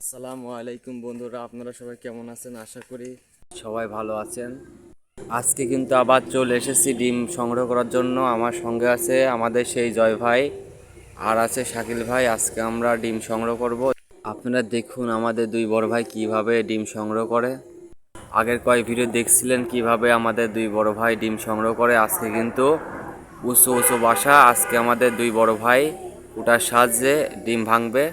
আসসালামু আলাইকুম বন্ধুরা, আপনারা সবাই কেমন আছেন? আশা করি সবাই ভালো আছেন। আজকে কিন্তু আবার চলে এসেছি ডিম সংগ্রহ করার জন্য। আমার সঙ্গে আছে আমাদের সেই জয় ভাই আর আছে শাকিল ভাই। আজকে আমরা ডিম সংগ্রহ করব। আপনারা দেখুন আমাদের দুই বড় ভাই কীভাবে ডিম সংগ্রহ করে। আগের কয়েক ভিডিও দেখছিলেন কীভাবে আমাদের দুই বড় ভাই ডিম সংগ্রহ করে। আজকে কিন্তু উঁচু উঁচু বাসা। আজকে আমাদের দুই বড় ভাই ওটার সাহায্যে ডিম ভাঙবে।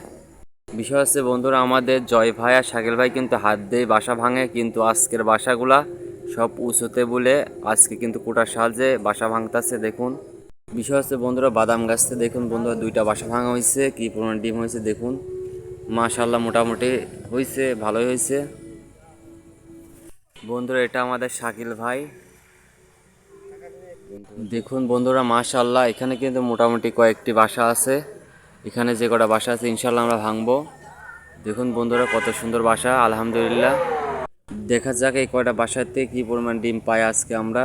বিষয় হচ্ছে বন্ধুরা, আমাদের জয় ভাই আর শাকিল ভাই কিন্তু হাত দিয়ে বাসা ভাঙে, কিন্তু আজকের বাসাগুলা সব উঁচুতে বলে আজকে কিন্তু কোটার সাহায্যে বাসা ভাঙতেছে, দেখুন। বিষয় হচ্ছে বন্ধুরা, বাদাম গাছতে দেখুন বন্ধুরা, দুইটা বাসা ভাঙা হয়েছে কি পরিমাণ ডিম হয়েছে দেখুন। মাশাল্লাহ মোটামুটি হয়েছে ভালোই হয়েছে বন্ধুরা, এটা আমাদের শাকিল ভাই। দেখুন বন্ধুরা মাশাল্লাহ এখানে কিন্তু মোটামুটি কয়েকটি বাসা আছে। এখানে যে কটা বাসা আছে ইনশাল্লাহ আমরা ভাঙবো। দেখুন বন্ধুরা, কত সুন্দর বাসা, আলহামদুলিল্লাহ। দেখা যাক এই কয়টা বাসাতে কি পরিমাণ ডিম পাই আজকে আমরা।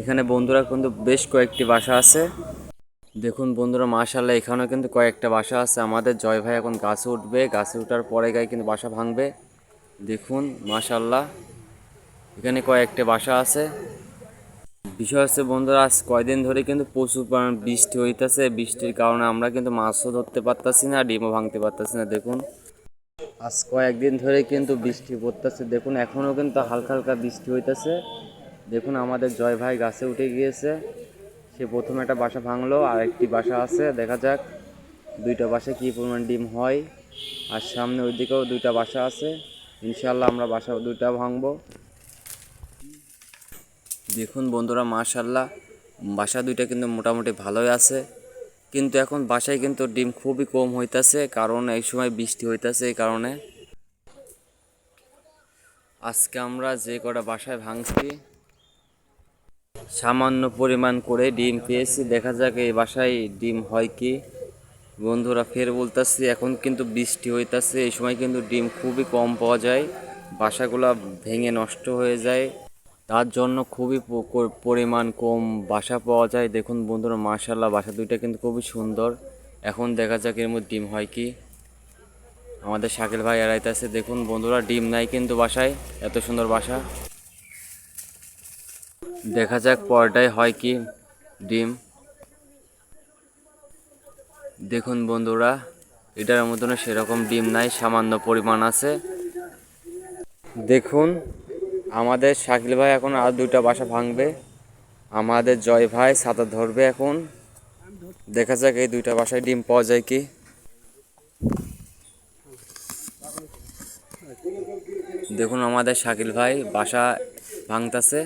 এখানে বন্ধুরা কিন্তু বেশ কয়েকটি বাসা আছে। দেখুন বন্ধুরা মাশাল্লাহ এখানেও কিন্তু কয়েকটা বাসা আছে। আমাদের জয় ভাই এখন গাছে উঠবে, গাছে উঠার পরে গায়ে কিন্তু বাসা ভাঙবে। দেখুন মাশাল্লাহ এখানে কয়েকটা বাসা আছে। বিষয় হচ্ছে বন্ধুরা, আজ কয়দিন ধরে কিন্তু প্রচুর পরিমাণ বৃষ্টি হইতেছে। বৃষ্টির কারণে আমরা কিন্তু মাছও ধরতে পারতাছি না, ডিমও ভাঙতে পারতাছি না, দেখুন। আজ কয়েকদিন ধরে কিন্তু বৃষ্টি পড়তেছে, দেখুন, এখনও কিন্তু হালকা হালকা বৃষ্টি হইতেছে। দেখুন, আমাদের জয় ভাই গাছে উঠে গিয়েছে। সে প্রথমে একটা বাসা ভাঙলো, আর একটি বাসা আছে, দেখা যাক দুইটা বাসা কী পরিমাণ ডিম হয়। আর সামনে ওইদিকেও দুইটা বাসা আছে। ইনশাল্লাহ আমরা বাসা দুইটা ভাঙবো। দেখুন বন্ধুরা মাশাল্লাহ বাসা দুইটা কিন্তু মোটামুটি ভালোই আছে। কিন্তু এখন বাসায় কিন্তু ডিম খুবই কম হইতাছে, কারণ এই সময় বৃষ্টি হইতাছে এই কারণে। আজকে আমরা যে কটা বাসায় ভাঙছি, সামান্য পরিমাণ করে ডিম পেয়েছি। দেখা যাক এই বাসায় ডিম হয় কি। বন্ধুরা, ফের বলতাছি, এখন কিন্তু বৃষ্টি হইতাছে, এই সময় কিন্তু ডিম খুবই কম পাওয়া যায়। বাসাগুলা ভেঙে নষ্ট হয়ে যায়। তার জন্য খুবই পরিমাণ কম বাসা পাওয়া যায়। দেখুন বন্ধুরা মার্শাল্লাহ বাসা দুইটা কিন্তু খুবই সুন্দর। এখন দেখা যাক এর মধ্যে ডিম হয় কি। আমাদের শাকিল ভাই এড়াইতেছে। দেখুন বন্ধুরা, ডিম নাই কিন্তু বাসায়, এত সুন্দর বাসা। দেখা যাক পরটাই হয় কি ডিম। দেখুন বন্ধুরা, এটার মতন সেরকম ডিম নাই, সামান্য পরিমাণ আছে। দেখুন আমাদের শাকিল ভাই এখন আর দুইটা বাসা ভাঙবে। আমাদের জয় ভাই ছাতা ধরবে এখন। দেখা যাক এই দুইটা বাসায় ডিম পাওয়া যায় কি। দেখুন আমাদের শাকিল ভাই বাসা ভাঙতেছে।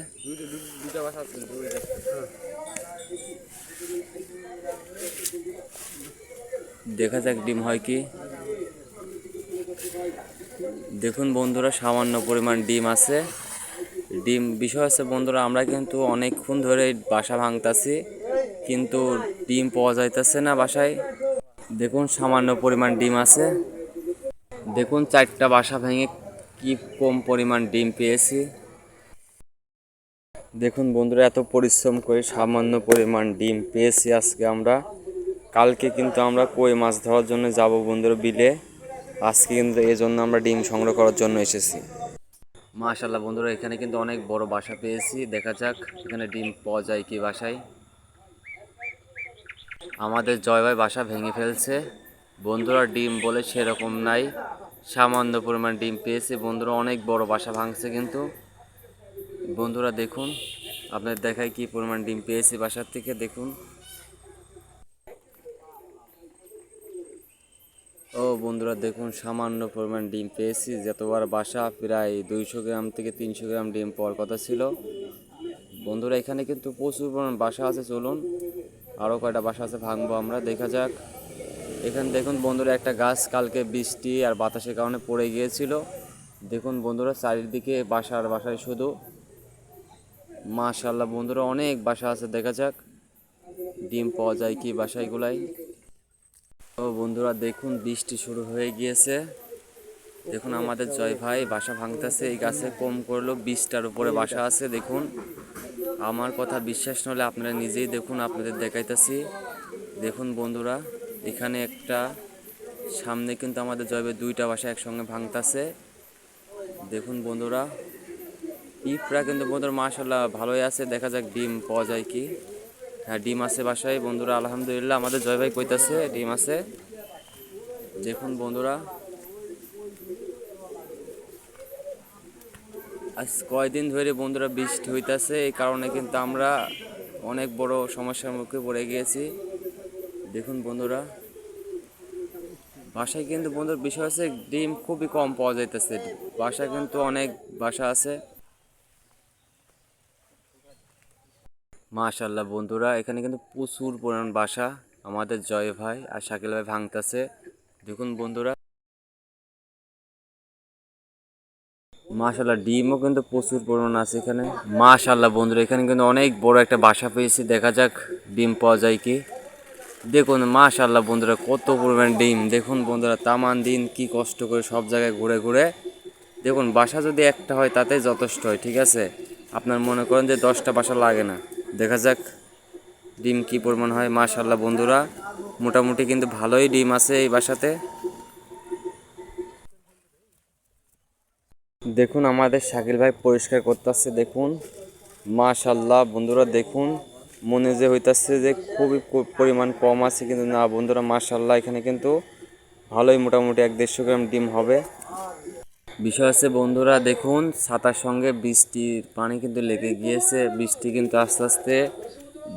দেখা যাক ডিম হয় কি। দেখুন বন্ধুরা, সামান্য পরিমাণ ডিম আছে। ডিম, বিষয় হচ্ছে বন্ধুরা, আমরা কিন্তু অনেকক্ষণ ধরে বাসা ভাঙতাছি, কিন্তু ডিম পাওয়া যাইতেছে না বাসায়। দেখুন, সামান্য পরিমাণ ডিম আছে। দেখুন, চারটা বাসা ভেঙে কি কম পরিমাণ ডিম পেয়েছি। দেখুন, বন্ধুরা, এত পরিশ্রম করে সামান্য পরিমাণ ডিম পেয়েছি আজকে আমরা। কালকে কিন্তু আমরা কই মাছ ধরার জন্য যাব বন্ধুরা, বিলে। আজকে কিন্তু এই জন্য আমরা ডিম সংগ্রহ করার জন্য এসেছি। মাশাল্লাহ বন্ধুরা, এখানে কিন্তু অনেক বড় বাসা পেয়েছি। দেখা যাক, এখানে ডিম পাওয়া যায় কি বাসায়। আমাদের জয় ভাই বাসা ভেঙে ফেলছে। বন্ধুরা, ডিম বলে সেরকম নাই। সামান্য পরিমাণ ডিম পেয়েছে। বন্ধুরা, অনেক বড় বাসা ভাঙছে কিন্তু। বন্ধুরা, দেখুন আপনার দেখায় কি পরিমাণ ডিম পেয়েছি বাসার থেকে। দেখুন। ও বন্ধুরা, দেখুন, সামান্য পরিমাণ ডিম পেয়েছি। যতবার বাসা, প্রায় দুইশো গ্রাম থেকে তিনশো গ্রাম ডিম পাওয়ার কথা ছিল। বন্ধুরা, এখানে কিন্তু প্রচুর পরিমাণ বাসা আছে, চলুন। আরও কয়টা বাসা আছে ভাঙবো আমরা, দেখা যাক। এখানে দেখুন, বন্ধুরা, একটা গাছ কালকে বৃষ্টি আর বাতাসের কারণে পড়ে গিয়েছিল। দেখুন, বন্ধুরা, চারিদিকে বাসা আর বাসায় শুধু। মাশাল্লাহ বন্ধুরা, অনেক বাসা আছে, দেখা যাক। ডিম পাওয়া যায় কি বাসাইগুলাই। ও বন্ধুরা, দেখুন, বৃষ্টি শুরু হয়ে গিয়েছে। দেখুন, আমাদের জয় ভাই বাসা ভাঙতেছে, এই গাছে কম করল বিশটার উপরে বাসা আছে, দেখুন। আমার কথা বিশ্বাস না হলে আপনারা নিজেই দেখুন, আপনাদের দেখাইতেছি। দেখুন, বন্ধুরা, এখানে একটা, সামনে কিন্তু আমাদের জয়বে দুইটা বাসা একসঙ্গে ভাঙতাছে। দেখুন, বন্ধুরা পিঁপড়া কিন্তু বন্ধুরা মাশাল্লাহ ভালোই আছে। দেখা যাক ডিম পাওয়া যায় কি। হ্যাঁ ডিম আছে বাসায়। বন্ধুরা, আলহামদুলিল্লাহ, আমাদের জয় ভাই কইতাছে, ডিম আছে। দেখুন বন্ধুরা। আজ কয়দিন ধরে বন্ধুরা বৃষ্টি হইতাছে, এই কারণে কিন্তু আমরা অনেক বড় সমস্যার মুখে পড়ে গিয়েছি। দেখুন বন্ধুরা। বাসায় কিন্তু বন্ধুর বিষয় আছে ডিম খুবই কম পাওয়া যাইতেছে। বাসায় কিন্তু অনেক বাসা আছে। মাশাল্লাহ বন্ধুরা, এখানে কিন্তু প্রচুর পরিমাণ বাসা আমাদের জয় ভাই আর শাকিল ভাই ভাঙতেছে। দেখুন বন্ধুরা। মাশাল্লাহ ডিমও কিন্তু প্রচুর পরিমাণ আছে এখানে। মাশাল্লাহ বন্ধুরা, এখানে কিন্তু অনেক বড় একটা বাসা পেয়েছি। দেখা যাক ডিম পাওয়া যায় কি। দেখুন মাশাল্লাহ বন্ধুরা, কত পরিমাণ ডিম। দেখুন বন্ধুরা তামান দিন কি কষ্ট করে সব জায়গায় ঘুরে ঘুরে। দেখুন, বাসা যদি একটা হয় তাতে যথেষ্ট হয়, ঠিক আছে? আপনার মনে করেন যে দশটা বাসা লাগে না। দেখা যাক ডিম কি পরিমাণ হয়। মাশাল্লাহ বন্ধুরা, মোটামুটি কিন্তু ভালোই ডিম আছে এই বাসাতে। দেখুন, আমাদের শাকিল ভাই পরিষ্কার করতেছে, দেখুন। মাশাল্লাহ বন্ধুরা, দেখুন। মনে যে হইতাছে যে খুবই পরিমাণ কম আছে, কিন্তু না বন্ধুরা মাশাল্লাহ এখানে কিন্তু ভালোই মোটামুটি এক দেড়শো গ্রাম ডিম হবে। বিষয় আছে বন্ধুরা, দেখুন, ছাতার সঙ্গে বৃষ্টির পানি কিন্তু লেগে গিয়েছে। বৃষ্টি কিন্তু আস্তে আস্তে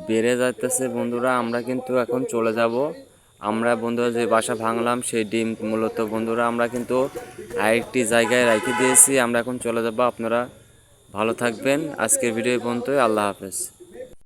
বেড়ে যাইতেছে বন্ধুরা। আমরা কিন্তু এখন চলে যাব। আমরা বন্ধুরা যে বাসা ভাঙলাম, সেই ডিম মূলত বন্ধুরা আমরা কিন্তু আরেকটি জায়গায় রেখে দিয়েছি। আমরা এখন চলে যাব। আপনারা ভালো থাকবেন। আজকের ভিডিও পর্যন্তই। আল্লাহ হাফেজ।